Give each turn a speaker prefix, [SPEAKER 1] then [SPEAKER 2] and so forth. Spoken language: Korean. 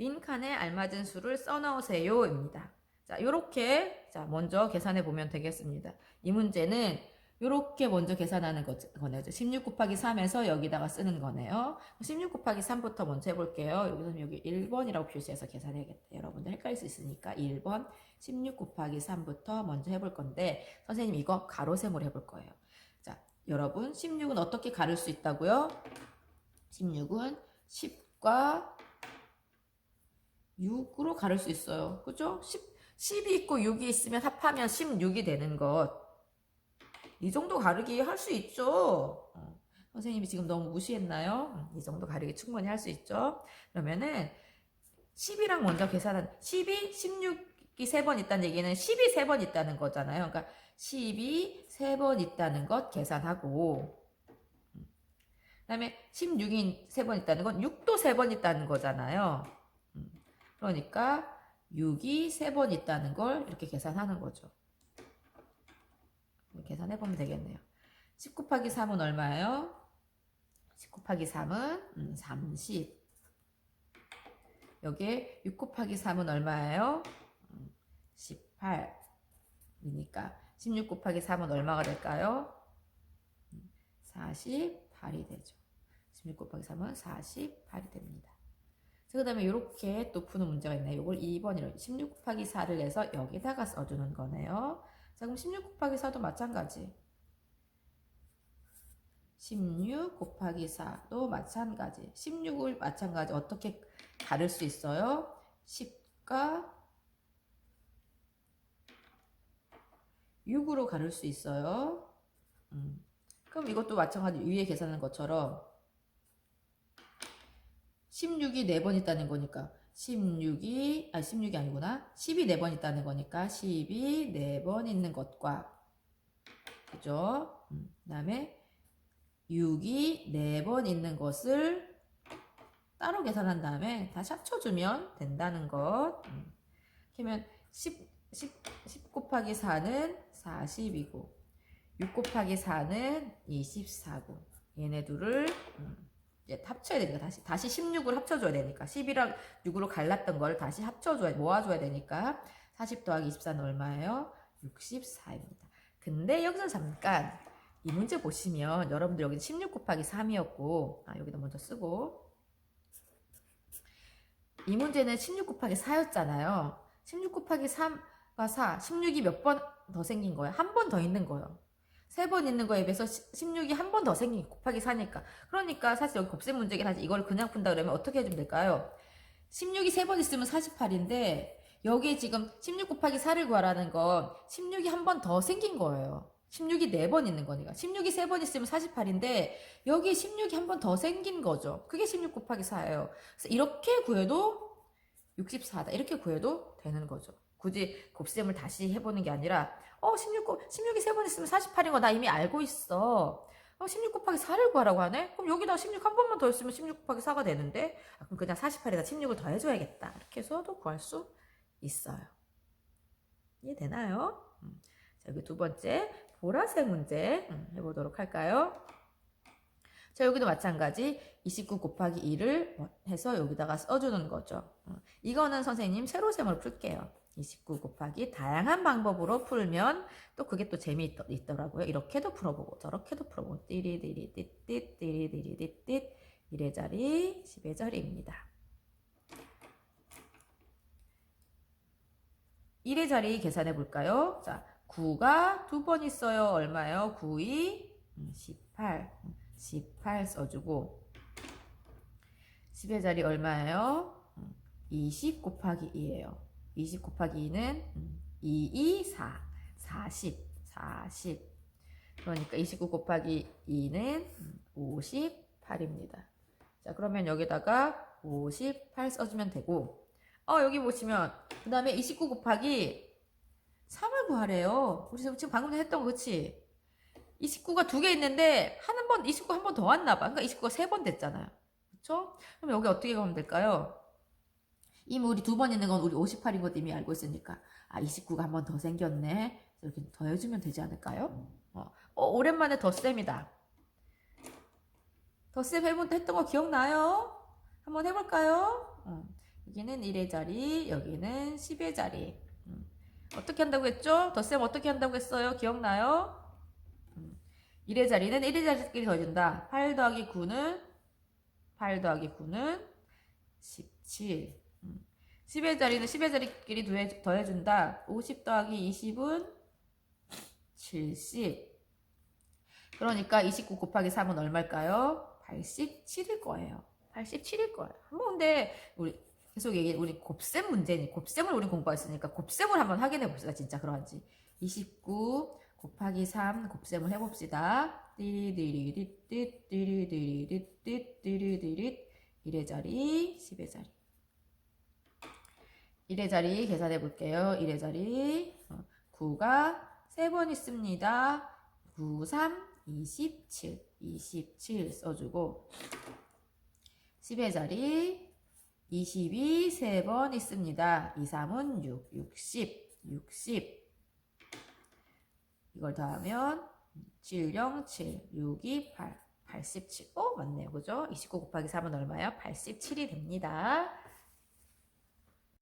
[SPEAKER 1] 빈 칸에 알맞은 수를 써넣으세요 입니다. 자, 요렇게 자 먼저 계산해 보면 되겠습니다. 이 문제는 요렇게 먼저 계산하는 거, 거네요. 16 곱하기 3에서 여기다가 쓰는 거네요. 16 곱하기 3부터 먼저 해볼게요. 여기서 여기 1번이라고 표시해서 계산해야겠다. 여러분들 헷갈릴 수 있으니까 1번 16 곱하기 3부터 먼저 해볼 건데 선생님 이거 가로셈으로 해볼 거예요. 자, 여러분 16은 어떻게 가를 수 있다고요? 16은 10과 6으로 가를 수 있어요. 그죠? 10, 10 이 있고 6이 있으면 합하면 16이 되는 것. 이 정도 가르기 할 수 있죠. 어, 선생님이 지금 너무 무시했나요? 음, 이 정도 가르기 충분히 할 수 있죠. 그러면은 10이랑 먼저 계산한 10이 16이 3번 있다는 얘기는 10이 3번 있다는 거잖아요. 그러니까 10이 3번 있다는 것 계산하고 음, 그다음에 16이 3번 있다는 건 6도 3번 있다는 거잖아요. 음, 그러니까 6이 3번 있다는 걸 이렇게 계산하는 거죠. 계산해 보면 되겠네요. 10 곱하기 3은 얼마예요? 10 곱하기 3은 음, 30. 여기에 6 곱하기 3은 얼마예요? 음, 18이니까 16 곱하기 3은 얼마가 될까요? 음, 48이 되죠. 16 곱하기 3은 48이 됩니다. 그 다음에 이렇게 또 푸는 문제가 있네요. 이걸 2번이라고 16 곱하기 4를 내서 여기다가 써주는 거네요. 자, 그럼 16 곱하기 4도 마찬가지. 16 곱하기 4도 마찬가지. 16을 마찬가지. 어떻게 다를 수 있어요? 10과 6으로 가를 수 있어요. 음. 그럼 이것도 마찬가지. 위에 계산한 것처럼 16이 4번 있다는 거니까. 16이 아 16이 아니구나. 10이 4번 있다는 거니까 10이 4번 있는 것과. 그죠? 음, 그 다음에 6이 4번 있는 것을 따로 계산한 다음에 다시 합쳐주면 된다는 것. 음. 그러면 10, 10, 10 곱하기 4는 40이고 6 곱하기 4는 24고. 얘네 둘을 음, 합쳐야 되니까 다시 다시 16을 합쳐줘야 되니까 10이랑 6으로 갈랐던 걸 다시 합쳐줘야 모아줘야 되니까 40 더하기 24는 얼마예요? 64입니다. 근데 여기서 잠깐 이 문제 보시면 여러분들 여기 16 곱하기 3이었고 아 여기다 먼저 쓰고 이 문제는 16 곱하기 4였잖아요. 16 곱하기 3과 4, 16이 몇 번 더 생긴 거예요? 한 번 더 있는 거예요. 세 번 있는 거에 비해서 16이 한 번 더 생긴 곱하기 4니까. 그러니까 사실 여기 곱셈 문제긴 하지. 이걸 그냥 푼다 그러면 어떻게 해주면 될까요? 16이 세 번 있으면 48인데 여기에 지금 16 곱하기 4를 구하라는 건 16이 한 번 더 생긴 거예요. 16이 4번 있는 거니까. 16이 3번 있으면 48인데 여기에 16이 한 번 더 생긴 거죠. 그게 16 곱하기 4예요. 그래서 이렇게 구해도 64다. 이렇게 구해도 되는 거죠. 굳이 곱셈을 다시 해보는 게 아니라 어 16, 16이 3번 있으면 48인 거 나 이미 알고 있어. 어, 16 곱하기 4를 구하라고 하네? 그럼 여기다 16 한 번만 더 있으면 16 곱하기 4가 되는데 아, 그럼 그냥 48에다 16을 더 해줘야겠다. 이렇게 해서도 구할 수 있어요. 이해되나요? 음. 자, 여기 두 번째 보라색 문제 음, 해보도록 할까요? 자, 여기도 마찬가지 29 곱하기 2를 해서 여기다가 써주는 거죠. 어, 이거는 선생님 세로셈으로 풀게요. 29 곱하기 다양한 방법으로 풀면 또 그게 또 재미있더라고요. 이렇게도 풀어보고 저렇게도 풀어보고 띠리디리 띠띠 띠리디리 띠띠 1의 자리 10의 자리입니다. 1의 자리 계산해 볼까요? 자, 9가 두 번 있어요. 얼마예요? 9, 2, 18. 18 써주고 10의 자리 얼마예요? 20 곱하기 2예요. 20 곱하기 2는 2, 2, 4. 40. 40. 그러니까 29 곱하기 2는 58입니다. 자, 그러면 여기다가 58 써주면 되고, 어, 여기 보시면, 그 다음에 29 곱하기 3을 구하래요. 우리 지금 방금 했던 거, 그치? 29가 두 개 있는데, 한 번, 29한번 더 왔나 봐. 그러니까 29가 세 번 됐잖아요. 그쵸? 그럼 여기 어떻게 가면 될까요? 이미 우리 두 번 있는 건 우리 58인 것 이미 알고 있으니까 아 29가 한 번 더 생겼네 이렇게 더해주면 되지 않을까요? 어, 어 오랜만에 덧셈이다 덧셈 해본 때 했던 거 기억나요? 한번 해볼까요? 어, 여기는 1의 자리, 여기는 10의 자리. 음. 어떻게 한다고 했죠? 덧셈 어떻게 한다고 했어요? 기억나요? 음. 1의 자리는 1의 자리끼리 더해준다. 8 더하기 9는 8 더하기 9는 17. 음. 10의 자리는 10의 자리끼리 더해, 더해준다. 50 더하기 20은 70. 그러니까 29 곱하기 3은 얼마일까요? 87일 거예요. 87일 거예요. 한번 근데 우리 계속 얘기 우리 곱셈 문제니 곱셈을 우리 공부했으니까 곱셈을 한번 확인해 봅시다. 진짜 그러한지. 29 곱하기 3 곱셈을 해봅시다. 띠리디리디띠띠리디리디띠리디리 1의 자리 10의 자리 1의 자리 계산해 볼게요. 1의 자리 9가 3번 있습니다. 9, 3, 27 27 써주고 10의 자리 22 3번 있습니다. 2, 3은 6, 60, 60 이걸 더하면 7, 0, 7, 6, 2, 8, 87. 어, 맞네요. 그죠? 29 곱하기 3은 얼마예요? 87이 됩니다.